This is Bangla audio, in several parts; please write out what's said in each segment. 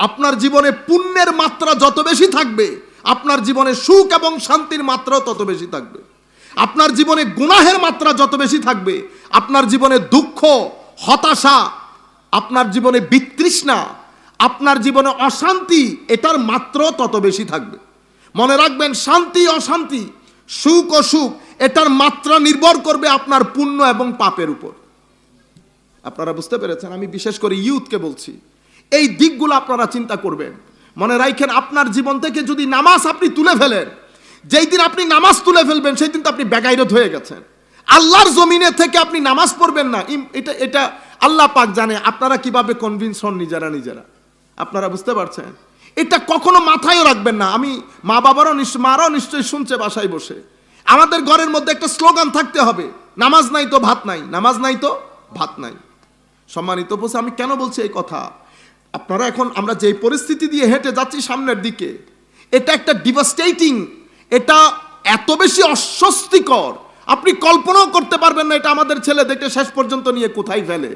আপনার জীবনে পুণ্যের মাত্রা যত বেশি থাকবে, আপনার জীবনে সুখ এবং শান্তির মাত্রাও তত বেশি থাকবে। আপনার জীবনে গুনাহের মাত্রা যত বেশি থাকবে, আপনার জীবনে দুঃখ, হতাশা, আপনার জীবনে বিতৃষ্ণা, আপনার জীবনে অশান্তি, এটার মাত্র তত বেশি থাকবে। মনে রাখবেন, শান্তি, অশান্তি, সুখ, অসুখ, এটার মাত্রা নির্ভর করবে আপনার পুণ্য এবং পাপের উপর। আপনারা বুঝতে পেরেছেন, আমি বিশেষ করে ইউথকে বলছি। এই দিকগুলো আপনারা চিন্তা করবেন। মনে রাখেন, আপনার জীবন থেকে যদি নামাজ আপনি তুলে ফেলেন, যেই দিন আপনি নামাজ তুলে ফেলবেন, সেই দিন তো আপনি বেগাইরত হয়ে গেছেন। আল্লাহর জমিনে থেকে আপনি নামাজ পড়বেন না। এটা এটা আল্লাহ পাক জানে, আপনারা কীভাবে কনভিন্স হন নিজেরা নিজেরা। আপনারা বুঝতে পারছেন? এটা কখনো মাথায়ও রাখবেন না। আমি মা বাবারও নিশ্চয়, মারাও নিশ্চয়ই শুনছে বাসায় বসে। আমাদের ঘরের মধ্যে একটা স্লোগান থাকতে হবে, নামাজ নাই তো ভাত নাই। নামাজ নাই তো ভাত নাই। সম্মানিত বসে আমি কেন বলছি এই কথা? আপনারা এখন আমরা যে পরিস্থিতি দিয়ে হেঁটে যাচ্ছি সামনের দিকে, এটা একটা ডিভাস্টেটিং এটা এত বেশি অস্বস্তিকর। আপনি কল্পনাও করতে পারবেন না এটা আমাদের ছেলে দেখে শেষ পর্যন্ত নিয়ে কোথায় ফেলে।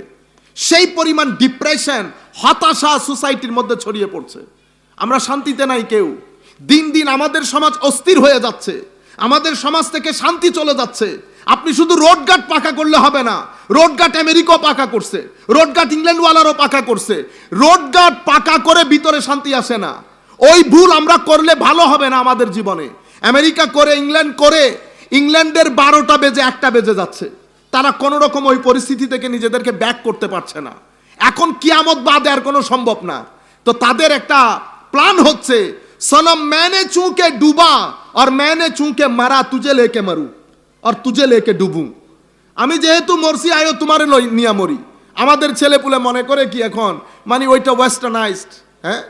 সেই পরিমাণ ডিপ্রেশন হতাশা সোসাইটির মধ্যে ছড়িয়ে পড়ছে। আমরা শান্তিতে নাই কেউ। দিন দিন আমাদের সমাজ অস্থির হয়ে যাচ্ছে। আমাদের সমাজ থেকে শান্তি চলে যাচ্ছে। আপনি শুধু রোডঘাট পাকা করলে হবে না। রোডঘাট আমেরিকাও পাকা করছে। রোডঘাট ইংল্যান্ডওয়ালারও পাকা করছে। রোডঘাট পাকা করে ভিতরে শান্তি আসে না। ওই ভুল আমরা করলে ভালো হবে না আমাদের জীবনে। আমেরিকা করে, ইংল্যান্ড করে, ইংল্যান্ডের বারোটা বেজে একটা বেজে যাচ্ছে। তারা কোনো রকম ওই পরিস্থিতি থেকে নিজেদেরকে ব্যাক করতে পারছে না। এখন কিয়ামত বা দেওয়ার কোনো সম্ভব না। তো তাদের একটা প্ল্যান হচ্ছে, সনম ম্যানে চুঁকে ডুবা, আর ম্যানে চুঁকে মারা, তুজে লেকে মারু। আর তুজে লেকে ডুবু আমি যেহেতু মরছি, আয়ো তোমারে লই নিয়া মরি। আমাদের ছেলে পুলে মনে করে কি এখন? মানে ওইটা ওয়েস্টার্নাইজড হ্যাঁ?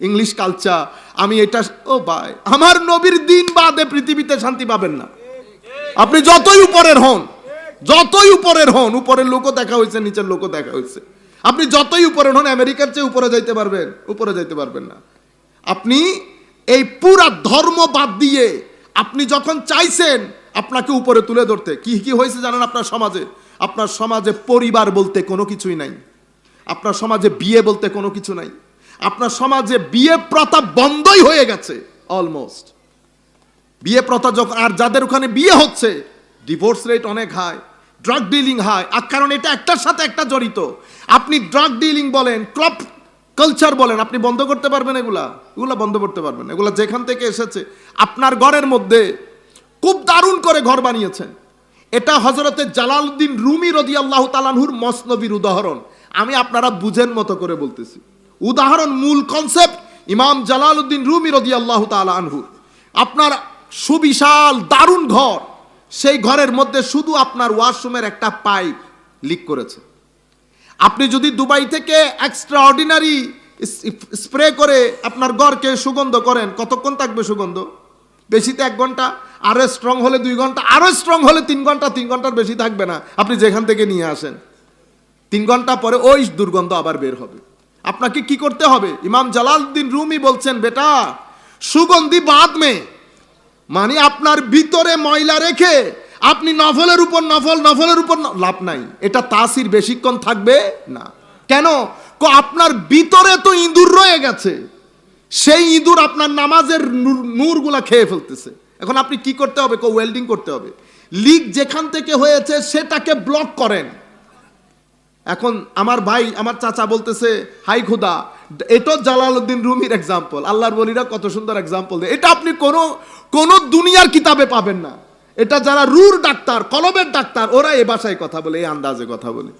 ইংলিশ কালচার আমি এটা, ও ভাই, আমার নবীর দিন বাদে পৃথিবীতে শান্তি পাবেন না। আপনি যতই উপরের হন, যতই উপরের হন, উপরের লোকও দেখা হয়েছে নিচের লোকও দেখা হয়েছে আপনি যতই উপরের হন, আমেরিকার চেয়ে উপরে যাইতে পারবেন, উপরে যাইতে পারবেন না। আপনি এই পুরা ধর্ম বাদ দিয়ে, আপনি যখন চাইছেন আপনাকে উপরে তুলে ধরতে। কি কি হয়েছে জানেন আপনার সমাজে? আপনার সমাজে পরিবার বলতে কোনো কিছুই নাই। আপনার সমাজে বিয়ে বলতে কোনো কিছু নাই। আপনার সমাজে বিয়ে প্রথা বন্ধই হয়ে গেছে অলমোস্ট বিয়ে প্রথা যখন আর যাদের ওখানে বিয়ে হচ্ছে ডিভোর্স রেট অনেক হাই ড্রাগ ডিলিং হাই আর কারণ এটা একটার সাথে একটা জড়িত। আপনি ড্রাগ ডিলিং বলেন ক্লাব কালচার বলেন, আপনি বন্ধ করতে পারবেন এগুলা? এগুলা বন্ধ করতে পারবেন এগুলা যেখান থেকে এসেছে, আপনার ঘরের মধ্যে খুব দারুণ করে ঘর বানিয়েছেন। এটা হজরতে জালালউদ্দিন রুমি রদি আল্লাহ তালানহুর মসনবীর উদাহরণ। আমি আপনারা বুঝেন মতো করে বলতেছি। উদাহরণ, মূল কনসেপ্ট ইমাম জালালউদ্দিন রুমি রদি আল্লাহ তালানহুর আপনার সুবিশাল, দারুণ ঘর। সেই ঘরের মধ্যে শুধু আপনার ওয়াশরুমের একটা পাইপ লিক করেছে। আপনি যদি দুবাই থেকে এক্সট্রা অর্ডিনারি স্প্রে করে আপনার ঘরকে সুগন্ধ করেন, কতক্ষণ থাকবে সুগন্ধ? বেশিতে এক ঘণ্টা আরও স্ট্রং হলে দুই ঘণ্টা আরও স্ট্রং হলে তিন ঘণ্টা, তিন ঘণ্টার বেশি থাকবে না। আপনি যেখান থেকে নিয়ে আসেন। তিন ঘণ্টা পরে ওই দুর্গন্ধ আবার বের হবে। আপনাকে কি করতে হবে? ইমাম জালালউদ্দিন রুমি বলছেন, বেটা, সুগন্ধি বাদ মে। মানে আপনার ভিতরে ময়লা রেখে আপনি নফলের উপর নফল, নফলের উপর লাভ নাই। এটা তাসির বেশিক্ষণ থাকবে না। কেন? আপনার ভিতরে তো ইঁদুর রয়ে গেছে। সেই ইঁদুর আপনার নামাজের নূর- নূরগুলা খেয়ে ফেলতেছে। এখন আপনি কি করতে হবে? কো ওয়েল্ডিং করতে হবে। লিক যেখান থেকে হয়েছে, সেটাকে ব্লক করেন। এখন আমার ভাই, আমার চাচা বলতেছে, হাই খুদা, এটাও জালালউদ্দিন রুমির এক্সাম্পল আল্লাহর বলিরা কত সুন্দর এক্সাম্পল দেয়। এটা আপনি কোনো কোনো দুনিয়ার কিতাবে পাবেন না। এটা যারা রুর ডাক্তার, কলমের ডাক্তার, ওরা এ ভাষায় কথা বলে এই আন্দাজে কথা বলে।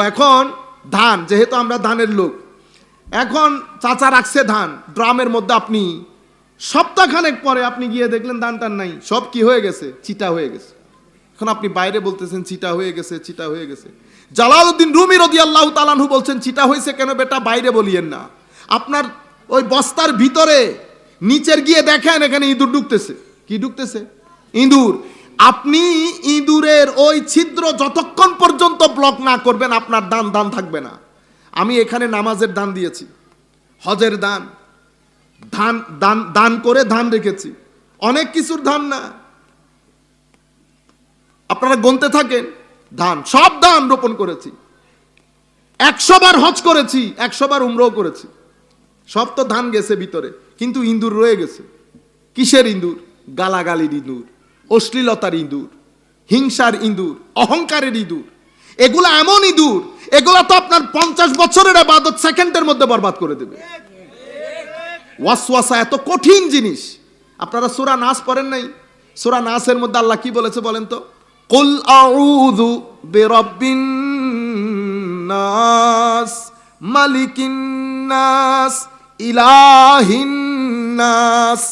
এখন ধান, যেহেতু আমরা ধানের লোক এখন চাচা রাখছে ধান, ড্রামের মধ্যে আপনি সপ্তাহখানেক পরে আপনি গিয়ে দেখলেন ধান টান নাই, সব কি হয়ে গেছে? চিটা হয়ে গেছে। এখন আপনি বাইরে বলতেছেন, চিটা হয়ে গেছে, চিটা হয়ে গেছে। জালালউদ্দিন রুমি রদি আল্লাহ তালানহু বলছেন, চিটা হয়েছে কেন বেটা? বাইরে বলিয়েন না। আপনার ওই বস্তার ভিতরে, নিচের গিয়ে দেখেন, এখানে ইঁদুর ঢুকতেছে। কি ঢুকতেছে? ইঁদুর। আপনি ইঁদুরের ওই ছিদ্র যতক্ষণ পর্যন্ত ব্লক না করবেন, আপনার দান দান থাকবে না। আমি এখানে নামাজের দান দিয়েছি, হজের দান, ধান, দান দান করে ধান রেখেছি। অনেক কিছুর ধান না। আপনারা গুনতে থাকেন, ধান, সব ধান রোপণ করেছি। একশো বার হজ করেছি, একশো বার উমরাও করেছি। সব তো ধান গেছে ভিতরে, কিন্তু ইঁদুর রয়ে গেছে। কিসের ইঁদুর? গালাগালির ইঁদুর, অশ্লীলতার ইঁদুর, হিংসার ইঁদুর, অহংকারের ইঁদুর। এগুলা এমন ইঁদুর এগুলা তো আপনার পঞ্চাশ বছরের আবাদত সেকেন্ডের মধ্যে বরবাদ করে দেবে। ওয়াসওয়াসা এত কঠিন জিনিস। আপনারা সুরা নাস পড়েন নাই? সুরা নাসের মধ্যে আল্লাহ কি বলেছে বলেন তো? কুল আউযু বিরাব্বিন নাস, মালিকিন নাস, ইলাহিন নাস।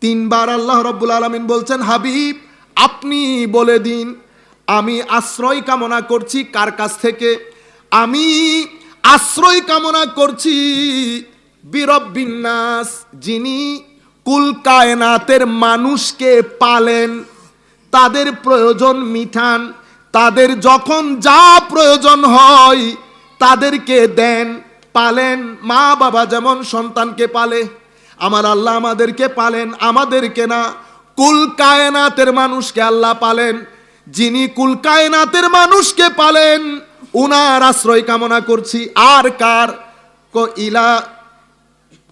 তিনবার আল্লাহ রব্বুল আলামিন বলছেন, হাবিব, আপনি বলে দিন, আমি আশ্রয় কামনা করছি কার কাছ থেকে? আমি আশ্রয় কামনা করছি বীরবিন্যাস যিনি কুল কায়নাতের মানুষকে পালেন, তাদের প্রয়োজন মিঠান, তাদের যখন যা প্রয়োজন হয় তাদেরকে দেন, পালেন। মা বাবা যেমন সন্তানকে পালে, আমার আল্লাহ আমাদেরকে পালেন, আমাদেরকে না, কুল কায়নাতের মানুষকে আল্লাহ পালেন। যিনি কুল কায়নাতের মানুষকে পালেন উনার আশ্রয় কামনা করছি। আর কার? ক, ইলা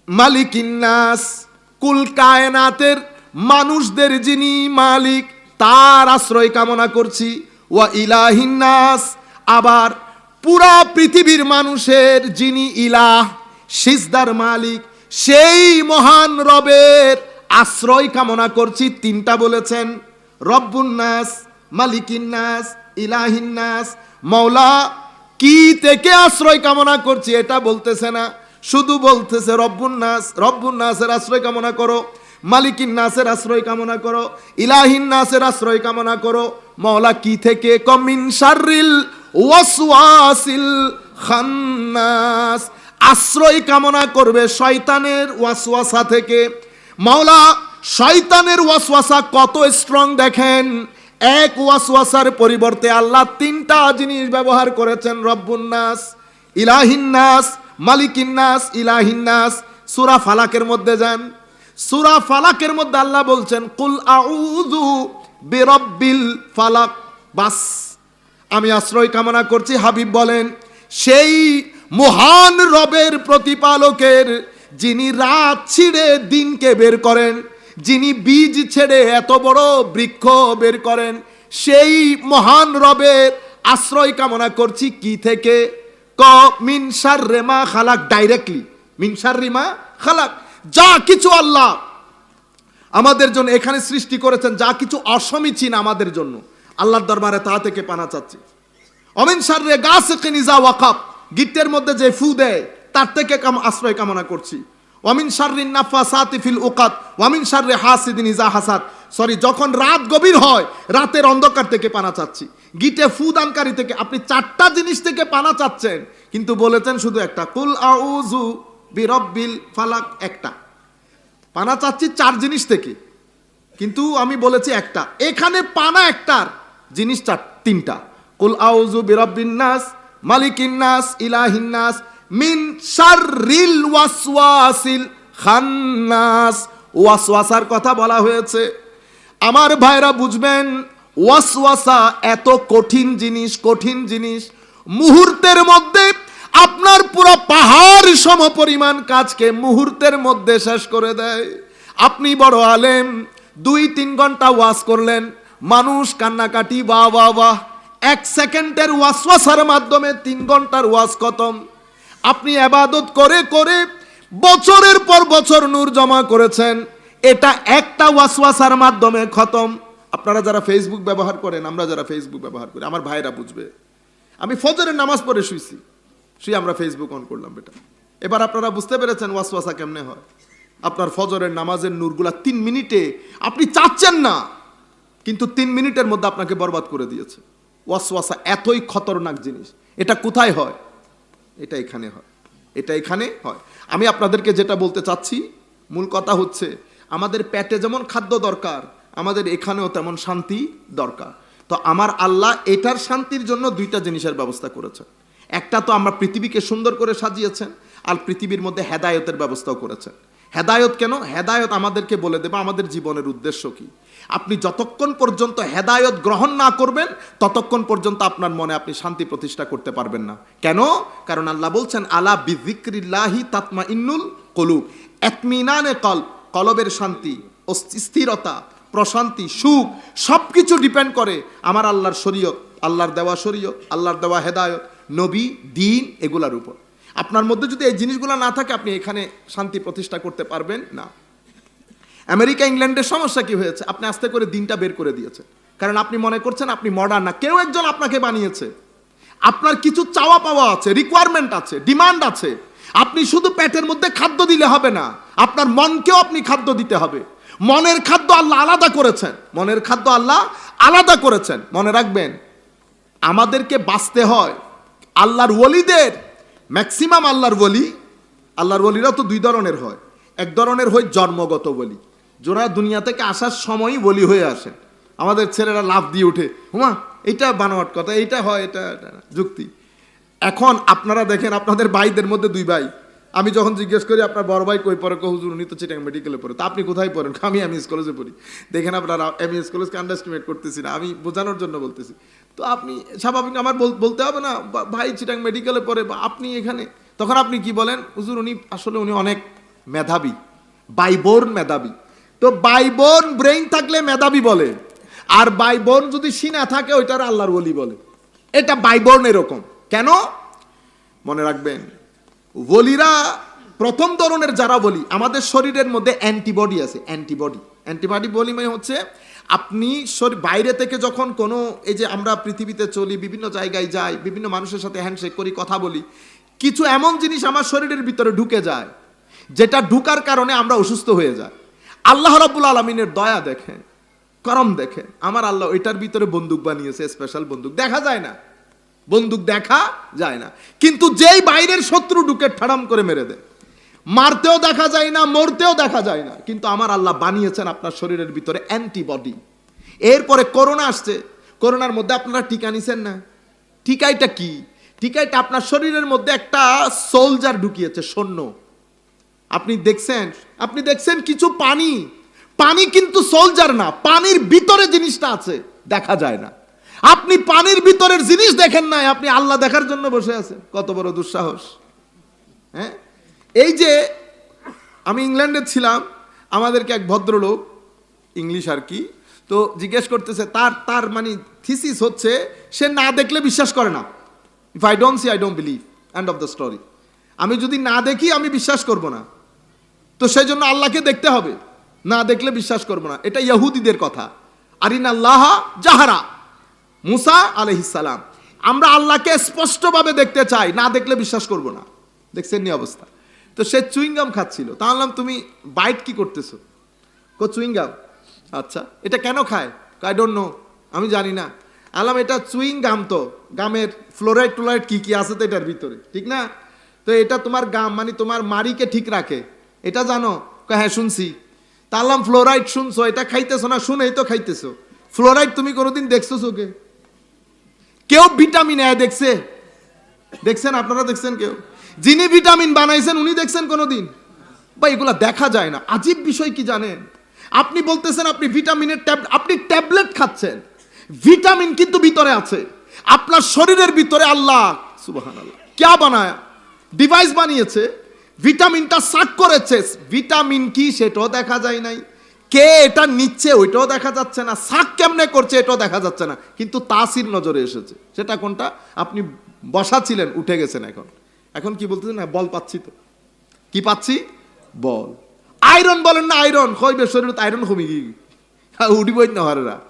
মালিকিন্নাস, কুল কায়নাতের মানুষদের যিনি মালিক, তার আশ্রয় কামনা করছি। ওয়া ইলাহিন্নাস, আবার পুরা পৃথিবীর মানুষের যিনি ইলাহ, সিজদার মালিক, সেই মহান রবের আশ্রয় কামনা করছি। তিনটা বলেছেন, রব্বুন্নাস, মালিকিন্নাস ইলাহিন্নাস মৌলা কি থেকে আশ্রয় কামনা করছি এটা বলতেছে না। শুধু বলতেছে, রব্বুন নাস, রব্বুন নাসের আশ্রয় কামনা করো, মালিকিন নাসের আশ্রয় কামনা করো, ইলাহিন নাসের আশ্রয় কামনা করো। মওলা, কি থেকে? কমিন শারিল ওয়াসওয়াসিল খান্নাস। আশ্রয় কামনা করবে শয়তানের ওয়াসওয়াসা থেকে। মাওলা, শয়তানের ওয়াসওয়াসা কত স্ট্রং দেখেন। এক ওয়াসওয়াসার পরিবর্তে আল্লাহ তিনটা জিনিস ব্যবহার করেছেন রব্বুন্নাস ইলাহিন্নাস মালিকিন্নাস ইলাহিন্নাস সূরা ফালাকের মধ্যে যান। সূরা ফালাকের মধ্যে আল্লাহ বলছেন, কুল আউযু বিরাব্বিল ফালাক। বাস, আমি আশ্রয় কামনা করছি, হাবিব বলেন, সেই মহান রবের প্রতিপালকের যিনি রাত ছিঁড়ে দিনকে বের করেন যিনি বীজ ছেড়ে এত বড় বৃক্ষ বের করেন, সেই মহান রবের আশ্রয় কামনা করছি কি থেকে? ক মিনসার রেমা খালাক ডাইরেক্টলি মিনসার রিমা খালাক। যা কিছু আল্লাহ আমাদের জন্য এখানে সৃষ্টি করেছেন, যা কিছু অসমীচীন আমাদের জন্য। আল্লাহর দরবারে তা থেকে পানা চাচ্ছি। অমিন সাররে গাছ নিজা ওয়াকাপ গিট্টের মধ্যে যে ফু দেয়, তার থেকে আশ্রয় কামনা করছি। ওয়ামিন শাররিন নাফা সাতিফিল উকাত ওয়ামিন শাররে হাসিদিন ইজা হাসাদ। সরি যখন রাত গভীর হয়, রাতের অন্ধকার থেকে পানা চাচ্ছি। গিটে ফু দানকারী থেকে আপনি চারটা জিনিস থেকে পানা চাচ্ছেন, কিন্তু বলেছেন শুধু একটা। কুল আউযু বিরব্বিল ফালাক একটা। পানা চাচ্ছি চার জিনিস থেকে, কিন্তু আমি বলেছি একটা। এখানে পানা একটার জিনিস চার, তিনটা। কুল আউযু বিরাব্বিন নাস, মালিকিন নাস, ইলাহিন নাস মিন শাররিল ওয়াসওয়াসিল খান্নাস। ওয়াসওয়াসার কথা বলা হয়েছে। আমার ভাইরা বুঝবেন, ওয়াসওয়াসা এত কঠিন জিনিস কঠিন জিনিস। মুহূর্তের মধ্যে আপনার পুরো পাহাড় সম পরিমাণ কাজকে মুহূর্তের মধ্যে শেষ করে দেয়। আপনি বড় আলেম, দুই তিন ঘণ্টা ওয়াজ করলেন, মানুষ কান্নাকাটি বা বা বাহ। এক সেকেন্ডের ওয়াসওয়াসার মাধ্যমে তিন ঘণ্টার ওয়াজ খতম। আপনি আবাদত করে করে বছরের পর বছর নূর জমা করেছেন। এটা একটা ওয়াসওয়াসার মাধ্যমে খতম। আপনারা যারা ফেসবুক ব্যবহার করেন, আমরা যারা ফেসবুক ব্যবহার করি, আমার ভাইরা বুঝবে। আমি ফজরের নামাজ পড়ে শুইছি। শুয়ে আমরা ফেসবুক অন করলাম, বেটা। এবার আপনারা বুঝতে পেরেছেন ওয়াসওয়াসা কেমনে হয়। আপনার ফজরের নামাজের নূরগুলা তিন মিনিটে আপনি চাচ্ছেন না, কিন্তু তিন মিনিটের মধ্যে আপনাকে বরবাদ করে দিয়েছে। ওয়াসওয়াসা এতই খতরনাক জিনিস। এটা কোথায় হয়? এটা এখানে হয়। এটা এখানে হয়। আমি আপনাদেরকে যেটা বলতে চাচ্ছি, মূল কথা হচ্ছে, আমাদের পেটে যেমন খাদ্য দরকার, আমাদের এখানেও তেমন শান্তি দরকার। তো আমার আল্লাহ এটার শান্তির জন্য দুইটা জিনিসের ব্যবস্থা করেছেন। একটা তো আমরা পৃথিবীকে সুন্দর করে সাজিয়েছেন, আর পৃথিবীর মধ্যে হেদায়তের ব্যবস্থাও করেছেন। হেদায়ত কেন? হেদায়ত আমাদেরকে বলে দেবে আমাদের জীবনের উদ্দেশ্য কি? আপনি যতক্ষণ পর্যন্ত হেদায়ত গ্রহণ না করবেন, ততক্ষণ পর্যন্ত আপনার মনে আপনি শান্তি প্রতিষ্ঠা করতে পারবেন না। কেন? কারণ আল্লাহ বলছেন, আলা বিজিক্রিল্লাহি তাতমা ইন্নুল কলুব। এতমিনানে কল কলবের শান্তি স্থিরতা, প্রশান্তি, সুখ সব কিছু ডিপেন্ড করে আমার আল্লাহর শরীয়ত, আল্লাহর দেওয়া শরীয়ত, আল্লাহর দেওয়া হেদায়ত, নবী, দিন, এগুলার উপর। আপনার মধ্যে যদি এই জিনিসগুলো না থাকে, আপনি এখানে শান্তি প্রতিষ্ঠা করতে পারবেন না। আমেরিকা, ইংল্যান্ডের সমস্যা কি হয়েছে? আপনি আস্তে করে দিনটা বের করে দিয়েছেন। কারণ আপনি মনে করছেন আপনি মডার্ন না। কেউ একজন আপনাকে বানিয়েছে। আপনার কিছু চাওয়া পাওয়া আছে রিকোয়ারমেন্ট আছে ডিমান্ড আছে। আপনি শুধু পেটের মধ্যে খাদ্য দিলে হবে না, আপনার মনকেও আপনি খাদ্য দিতে হবে। মনের খাদ্য আল্লাহ আলাদা করেছেন। মনের খাদ্য আল্লাহ আলাদা করেছেন। মনে রাখবেন, আমাদেরকে বাঁচতে হয় আল্লাহর ওলিদের ম্যাক্সিমাম আল্লাহর ওলি। আল্লাহর ওলিরা তো দুই ধরনের হয়। এক ধরনের হয় জন্মগত বলি যারা দুনিয়া থেকে আসার সময়ই বলি হয়ে আসেন আমাদের ছেলেরা লাভ দিয়ে উঠে, হুমা এটা বানোয়াট কথা, এইটা হয়, এটা এটা যুক্তি। এখন আপনারা দেখেন, আপনাদের ভাইদের মধ্যে দুই ভাই। আমি যখন জিজ্ঞেস করি, আপনার বড় ভাই কই পড়ে? হুজুর, উনি তো চিটাং মেডিকেলে পড়ে। তা আপনি কোথায় পড়েন? আমি এমএস কলেজে পড়ি। দেখেন আপনারা এমএস কলেজকে আন্ডারস্টিমেট করতেছি না, আমি বোঝানোর জন্য বলতেছি। তো আপনি স্বাভাবিক, আমার বল- বলতে হবে না ভাই চিটাং মেডিকেলে পড়ে, বা আপনি এখানে, তখন আপনি কি বলেন? হুজুর, উনি, আসলে উনি অনেক মেধাবী বাইবোর্ন মেধাবী। তো বাইবোর্ন ব্রেইন থাকলে মেধাবী বলে, আর বাইবোর্ন যদি সিনা থাকে ওইটার আল্লাহর বলি বলে। এটা বাইবোর্ন এরকম কেন? মনে রাখবেন বলিরা প্রথম ধরনের যারা বলি আমাদের শরীরের মধ্যে অ্যান্টিবডি আছে অ্যান্টিবডি অ্যান্টিবডি বলি মানে হচ্ছে, আপনি বাইরে থেকে যখন কোনো, এই যে আমরা পৃথিবীতে চলি, বিভিন্ন জায়গায় যাই, বিভিন্ন মানুষের সাথে হ্যান্ডশেক করি, কথা বলি, কিছু এমন জিনিস আমার শরীরের ভিতরে ঢুকে যায়, যেটা ঢুকার কারণে আমরা অসুস্থ হয়ে যাই। আল্লাহ রাব্বুল আলমিনের দয়া দেখে, করম দেখে। আমার আল্লাহ ওইটার ভিতরে বন্দুক বানিয়েছে স্পেশাল বন্দুক। দেখা যায় না। বন্দুক দেখা যায় না। কিন্তু যেই বাইরের শত্রু ঢুকে ঠাড়াম করে মেরে দেয়। মারতেও দেখা যায় না, মরতেও দেখা যায় না। কিন্তু আমার আল্লাহ বানিয়েছেন আপনার শরীরের ভিতরে অ্যান্টিবডি এরপরে করোনা আসছে। করোনার মধ্যে আপনারা টিকা নিছেন না। টিকাইটা কি? টিকাইটা আপনার শরীরের মধ্যে একটা সোলজার ঢুকিয়েছে, সৈন্য। আপনি দেখছেন? আপনি দেখছেন কিছু পানি? পানি কিন্তু সোলজার না, পানির ভিতরে জিনিসটা আছে, দেখা যায় না। আপনি পানির ভিতরের জিনিস দেখেন নাই, আপনি আল্লাহ দেখার জন্য বসে আছেন। কত বড় দুঃসাহস। হ্যাঁ? এই যে আমি ইংল্যান্ডে ছিলাম, আমাদেরকে এক ভদ্রলোক, ইংলিশ আর কি, তো জিজ্ঞেস করতেছে, তার তার মানে থিসিস হচ্ছে, সে না দেখলে বিশ্বাস করে না। If I don't see I don't believe end of the story আমি যদি না দেখি, আমি বিশ্বাস করব না। তো সেই জন্য আল্লাহকে দেখতে হবে। না দেখলে বিশ্বাস করব না। এটা ইহুদিদের কথা। আরিন আল্লাহ জাহারা মুসা আলহিসাল্লাম আমরা আল্লাহকে স্পষ্টভাবে দেখতে চাই। না দেখলে বিশ্বাস করব না। দেখছেন নি অবস্থা? তো সে চুইংগাম খাচ্ছিল। তা বললাম তুমি বাইট কি করতেছো? কো, চুইংগাম। আচ্ছা এটা কেন খায়? আই ডোন্ট নো আমি জানি না। আলাম, এটা চুইং গাম তো। গামের ফ্লোরাইড টোলাইড কি কি আছে তো এটার ভিতরে। ঠিক না? তো এটা তোমার গাম মানে তোমার মারিকে ঠিক রাখে। এটা জানো? হ্যাঁ শুনছি। তাহলাম ফ্লোরাইড শুনছো? এটা খাইতেছো না? শুনেই তো খাইতেছো। ফ্লোরাইড তুমি কোনোদিন দেখছ চোখে? কেউ ভিটামিন এ দেখছে? দেখছেন? আপনারা দেখছেন কেউ? যিনি ভিটামিন বানাইছেন, উনি দেখছেন কোনোদিন? বা এগুলা দেখা যায় না। আজীব বিষয় কি জানেন? আপনি বলতেছেন আপনি ভিটামিনের ট্যাব আপনি ট্যাবলেট খাচ্ছেন। ভিটামিন কিন্তু ভিতরে আছে। আপনার শরীরের ভিতরে আল্লাহ সুবাহান আল্লাহ ক্যা বানায়? ডিভাইস বানিয়েছে। ভিটামিনটা সাক করেছে। ভিটামিন কি সেটাও দেখা যায় নাই। কে এটা নিচ্ছে ওইটাও দেখা যাচ্ছে না। সাক কেমনে করছে এটাও দেখা যাচ্ছে না। কিন্তু তাসির নজরে এসেছে। সেটা কোনটা? আপনি বসা ছিলেন, উঠে গেছেন এখন। এখন কি বলতেছেন? না বল পাচ্ছি তো। কি পাচ্ছি? বল। আয়রন বলেন না আয়রন। কইবে শরীরে আয়রন কমে গিয়ে উঠিবই না হরেরা।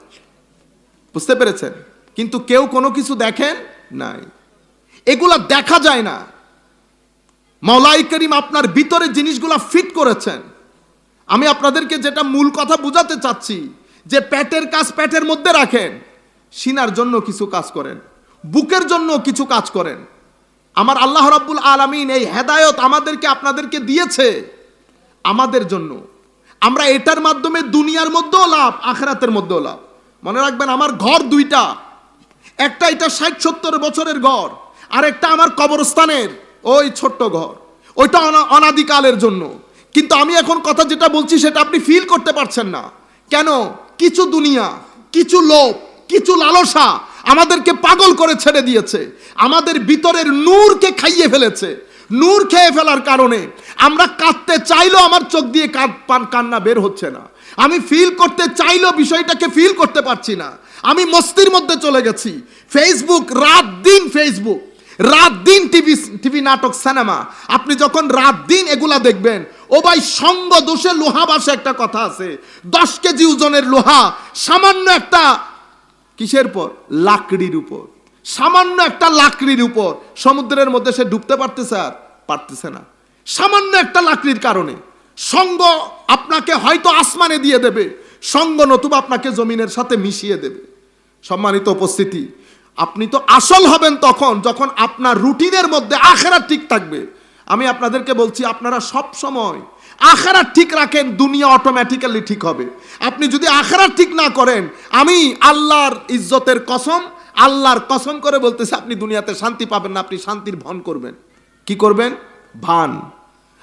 বুঝতে পেরেছেন? কিন্তু কেউ কোনো কিছু দেখেন নাই। এগুলা দেখা যায় না। মৌলাই করিম আপনার ভিতরে জিনিসগুলা ফিট করেছেন। আমি আপনাদেরকে যেটা মূল কথা বুঝাতে চাচ্ছি, যে পেটের কাজ পেটের মধ্যে রাখেন, সিনার জন্য কিছু কাজ করেন, বুকের জন্য কিছু কাজ করেন। আমার আল্লাহ রাব্বুল আলামিন এই হেদায়ত আমাদেরকে আপনাদেরকে দিয়েছে আমাদের জন্য। আমরা এটার মাধ্যমে দুনিয়ার মধ্যেও লাভ, আখরাতের মধ্যেও লাভ। মনে রাখবেন, আমার ঘর দুইটা। একটা এটা ষাট সত্তর বছরের ঘর আর একটা আমার কবরস্থানের। ওই ছোট্ট ঘর। ওইটা অনা- অনাদিকালের জন্য। কিন্তু আমি এখন কথা যেটা বলছি, সেটা আপনি ফিল করতে পারছেন না। কেন? কিছু দুনিয়া, কিছু লোভ, কিছু লালসা আমাদেরকে পাগল করে ছেড়ে দিয়েছে। আমাদের ভিতরের নূরকে খাইয়ে ফেলেছে। নূর খেয়ে ফেলার কারণে আমরা কাঁদতে চাইলেও আমার চোখ দিয়ে কান্না বের হচ্ছে না। আমি ফিল করতে চাইলেও বিষয়টাকে ফিল করতে পারছি না। আমি মস্তির মধ্যে চলে গেছি। ফেসবুক রাত দিন ফেসবুক রাত দিন টিভি টিভি নাটক, সিনেমা। আপনি যখন রাত দিন এগুলা দেখবেন, ও ভাই সঙ্গ দোষে লোহা বাসে একটা কথা আছে। দশ কেজি ওজনের লোহা, সামান্য একটা কিসের পর লাকড়ির উপর। সামান্য একটা লাকড়ির উপর। সমুদ্রের মধ্যে সে ডুবতে পারতেছে আর পারতেছে না। সামান্য একটা লাকড়ির কারণে। সঙ্গ আপনাকে হয়তো আসমানে দিয়ে দেবে। সঙ্গ নতুবা আপনাকে জমিনের সাথে মিশিয়ে দেবে। সম্মানিত উপস্থিতি আপনি তো আসল হবেন তখন, যখন আপনার রুটিনের মধ্যে আখেরা ঠিক থাকবে। আমি আপনাদেরকে বলছি, আপনারা সব সময় আখেরা ঠিক রাখেন, দুনিয়া অটোমেটিক্যালি ঠিক হবে। আপনি যদি আখেরা ঠিক না করেন, আমি আল্লাহর ইজ্জতের কসম, আল্লাহর কসম করে বলতেছি, আপনি দুনিয়াতে শান্তি পাবেন না, আপনি শান্তির ভন করবেন। কি করবেন? ভান।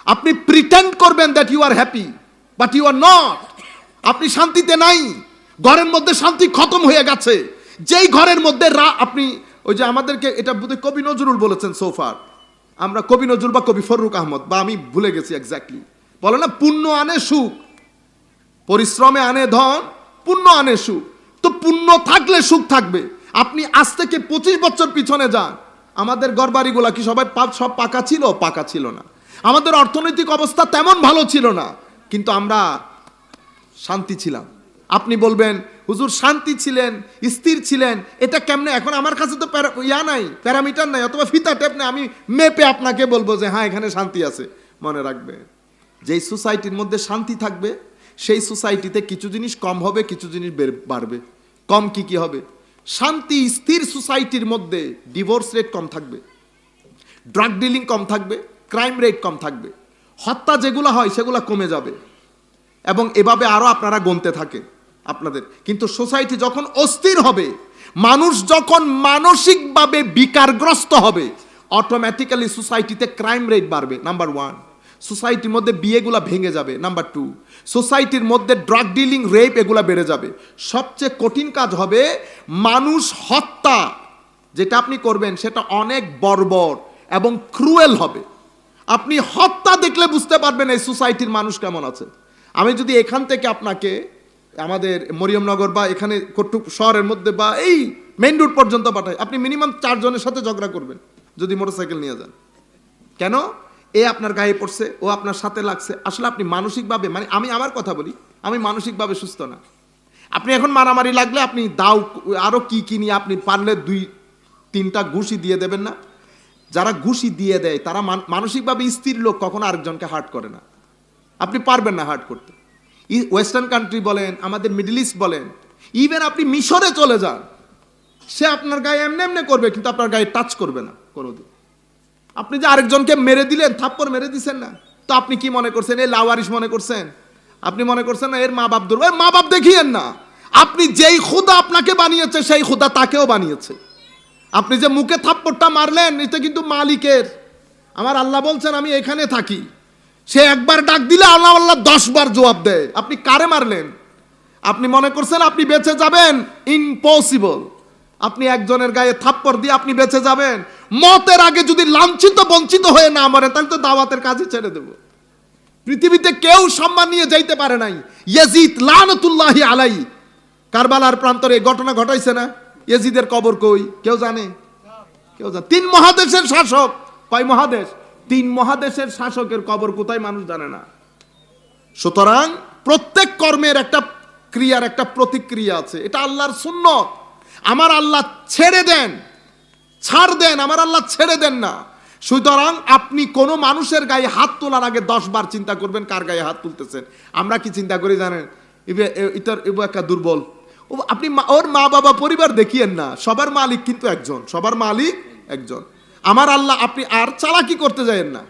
আপনি প্রিটেন্ড করবেন that you are happy but you are not আপনি শান্তিতে নাই, ঘরের মধ্যে শান্তি খতম হয়ে গেছে। যেই ঘরের মধ্যে রা আপনি, ওই যে আমাদেরকে এটা বোধহয় কবি নজরুল বলেছেন সোফার আমরা কবি নজরুল বা কবি ফররুক আহমদ, বা আমি ভুলে গেছি এক্স্যাক্টলি বলে না, পুণ্য আনে সুখ, পরিশ্রমে আনে ধন, পুণ্য আনে সুখ। তো পুণ্য থাকলে সুখ থাকবে। আপনি আজ থেকে পঁচিশ বছর পিছনে যান। আমাদের ঘরবাড়িগুলা কি সবাই সব পাকা ছিল? পাকা ছিল না। আমাদের অর্থনৈতিক অবস্থা তেমন ভালো ছিল না, কিন্তু আমরা শান্তি ছিলাম। আপনি বলবেন হুজুর শান্তি ছিলেন, স্থির ছিলেন, এটা কেমনে? এখন আমার কাছে তো ইয়া নাই, প্যারামিটার নাই, অথবা ফিতা টেপ নেই, আমি মেপে আপনাকে বলব যে হ্যাঁ এখানে শান্তি আছে। মনে রাখবে। যেই সোসাইটির মধ্যে শান্তি থাকবে, সেই সোসাইটিতে কিছু জিনিস কম হবে, কিছু জিনিস বাড়বে। কম কি কি হবে? শান্তি, স্থির সোসাইটির মধ্যে ডিভোর্স রেট কম থাকবে, ড্রাগ ডিলিং কম থাকবে, ক্রাইম রেট কম থাকবে। হত্যা যেগুলো হয়, সেগুলো কমে যাবে। এবং এভাবে আরও আপনারা গনতে থাকে আপনাদের। কিন্তু সোসাইটি যখন অস্থির হবে, মানুষ যখন মানসিকভাবে বিকারগ্রস্ত হবে অটোমেটিক্যালি সোসাইটিতে ক্রাইম রেট বাড়বে নাম্বার ওয়ান সোসাইটির মধ্যে বিয়েগুলা ভেঙে যাবে নাম্বার টু সোসাইটির মধ্যে ড্রাগ ডিলিং রেপ এগুলা বেড়ে যাবে। সবচেয়ে কঠিন কাজ হবে মানুষ হত্যা, যেটা আপনি করবেন সেটা অনেক বর্বর এবং ক্রুয়েল হবে। আপনি হত্যা দেখলে বুঝতে পারবেন এই সোসাইটির মানুষ কেমন আছে। আমি যদি এখান থেকে আপনাকে আমাদের মরিয়মনগর বা এখানে কটুক শহরের মধ্যে বা এই মেইন রোড পর্যন্ত পাঠায়। আপনি মিনিমাম চারজনের সাথে ঝগড়া করবেন, যদি মোটরসাইকেল নিয়ে যান। কেন? এ আপনার গায়ে পড়ছে, ও আপনার সাথে লাগছে। আসলে আপনি মানসিকভাবে মানে আমি আমার কথা বলি, আমি মানসিকভাবে সুস্থ না। আপনি এখন মারামারি লাগলে আপনি দাও আরও কি কি নিয়ে আপনি পারলে দুই, তিনটা ঘুষি দিয়ে দেবেন না। যারা ঘুষি দিয়ে দেয়, তারা মান- মানসিকভাবে স্থির লোক, কখনো আরেকজনকে হার্ট করে না। আপনি পারবেন না হার্ট করতে। ওয়েস্টার্ন কান্ট্রি বলেন, আমাদের মিডল ইস্ট বলেন ইভেন আপনি মিশরে চলে যান, সে আপনার গায়ে এমনি এমনি করবে, কিন্তু আপনার গায়ে টাচ করবে না কোনোদিন। আপনি যে আরেকজনকে মেরে দিলেন, থাপ্পড় মেরে দিছেন না। তো আপনি কি মনে করছেন এই লাওয়ারিস মনে করছেন? আপনি মনে করছেন না, এর মা বাপ দুর্বল? মা বাপ দেখিয়েন না। আপনি যেই খুদা আপনাকে বানিয়েছে, সেই খুদা তাকেও বানিয়েছে। আপনি যে মুখে থাপ্পড়টা মারলেন, এটা কিন্তু মালিকের। আমার আল্লাহ বলছেন, আমি এখানে থাকি। সে একবার ডাক দিলে আল্লাহ আল্লাহ দশ বার জবাব দেয়। আপনি কারে মারলেন? আপনি মনে করছেন আপনি বেঁচে যাবেন? ইম্পসিবল আপনি একজনের গায়ে থাপ্পড় দিয়ে আপনি বেঁচে যাবেন। মতের আগে যদি লাঞ্ছিত, বঞ্চিত হয়ে না মরে তাহলে তো দাওয়াতের কাজে ছেড়ে দেব। পৃথিবীতে কেউ সম্মান নিয়ে যাইতে পারে নাই। ইয়াজিদ লানতুল্লাহি আলাই। কারবালার প্রান্তরে ঘটনা ঘটাইছে না? ইয়াজিদের কবর কই? কেউ জানে? কেউ জানে। তিন মহাদেশের শাসক। কয় মহাদেশ? তিন মহাদেশের শাসকের কবর কোথায় মানুষ জানে না। সুতরাং প্রত্যেক কর্মের একটা ক্রিয়ার একটা প্রতিক্রিয়া আছে। এটা আল্লাহর সুন্নত। আমার আল্লাহ ছেড়ে দেন, ছাড় দেন, আমার আল্লাহ ছেড়ে দেন না। সুতরাং আপনি কোনো মানুষের গায়ে হাত তোলার আগে দশ বার চিন্তা করবেন কার গায়ে হাত তুলতেছেন। আমরা কি চিন্তা করি জানেন? ইতার এবার একটা দুর্বল। ও, আপনি ওর মা বাবা পরিবার দেখিয়েন না। সবার মালিক কিন্তু একজন, সবার মালিক একজন। আমার আল্লাহ আপনি আর চালাকি করতে যায়েন না।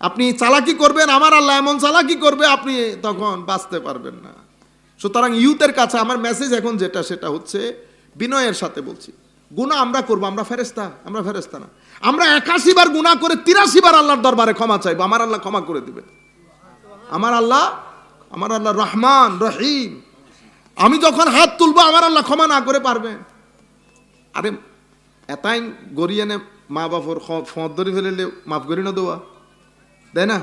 আপনি চালাকি করবেন, আমার আল্লাহ এমন চালাকি করবে, আপনি তখন বাঁচতে পারবেন না। সুতরাং ইউথের কাছে আমার মেসেজ এখন যেটা, সেটা হচ্ছে বিনয়ের সাথে বলছি। গুণা আমরা করব, আমরা ফেরেস্তা আমরা ফেরেস্তা না। আমরা একাশি বার গুণা করে তিরাশি বার আল্লাহর দরবারে ক্ষমা চাইব, আমার আল্লাহ ক্ষমা করে দিবেন। আমার আল্লাহ আমার আল্লাহ রহমান, রহিম। আমি যখন হাত তুলবো, আমার আল্লাহ ক্ষমা না করে পারবেন। আরে এতাই গড়িয়ে নে মা বাপর ফদ ধরে ফেলে মাফ করি না দেওয়া তাই না?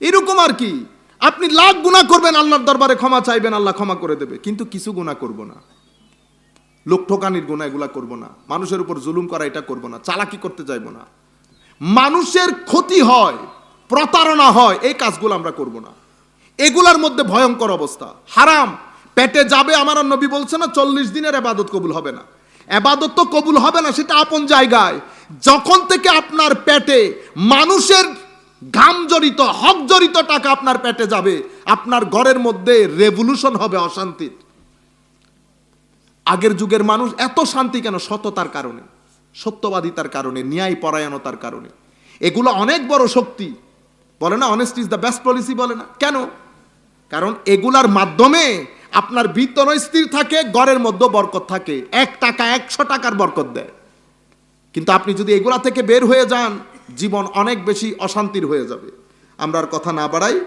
এরকম আর কি? আপনি লাখ গুণা করবেন, আল্লাহর দরবারে ক্ষমা চাইবেন, আল্লাহ ক্ষমা করে দেবে। কিন্তু কিছু গুণা করব না। লোক ঠোকানির গুণা এগুলা করব না। মানুষের উপর জুলুম করা এটা করব না। চালাকি করতে চাইব না। মানুষের ক্ষতি হয়, প্রতারণা হয়, এই কাজগুলো আমরা করব না। এগুলার মধ্যে ভয়ঙ্কর অবস্থা। হারাম। পেটে যাবে আমার নবী বলছে না, চল্লিশ দিনের এবাদত কবুল হবে না। এবাদত তো কবুল হবে না, সেটা আপন জায়গায়। যখন থেকে আপনার পেটে মানুষের ঘাম জড়িত, হক জড়িত টাকা আপনার পেটে যাবে, আপনার ঘরের মধ্যে রেভলিউশন হবে অশান্তির আগের যুগের মানুষ এত শান্তি কেন? সততার কারণে, সত্যবাদিতার কারণে ন্যায় পরায়ণতার কারণে। এগুলো অনেক বড় শক্তি। বলে না honest is the best policy বলে না। কেন? কারণ এগুলার মাধ্যমে আপনার ভিতর স্থির থাকে, গড়ের মধ্যে বরকত থাকে। এক টাকা একশো টাকার বরকত দেয়। কিন্তু আপনি যদি এগুলা থেকে বের হয়ে যান, জীবন অনেক বেশি অশান্তির হয়ে যাবে। আমরা আর কথা না বাড়াই।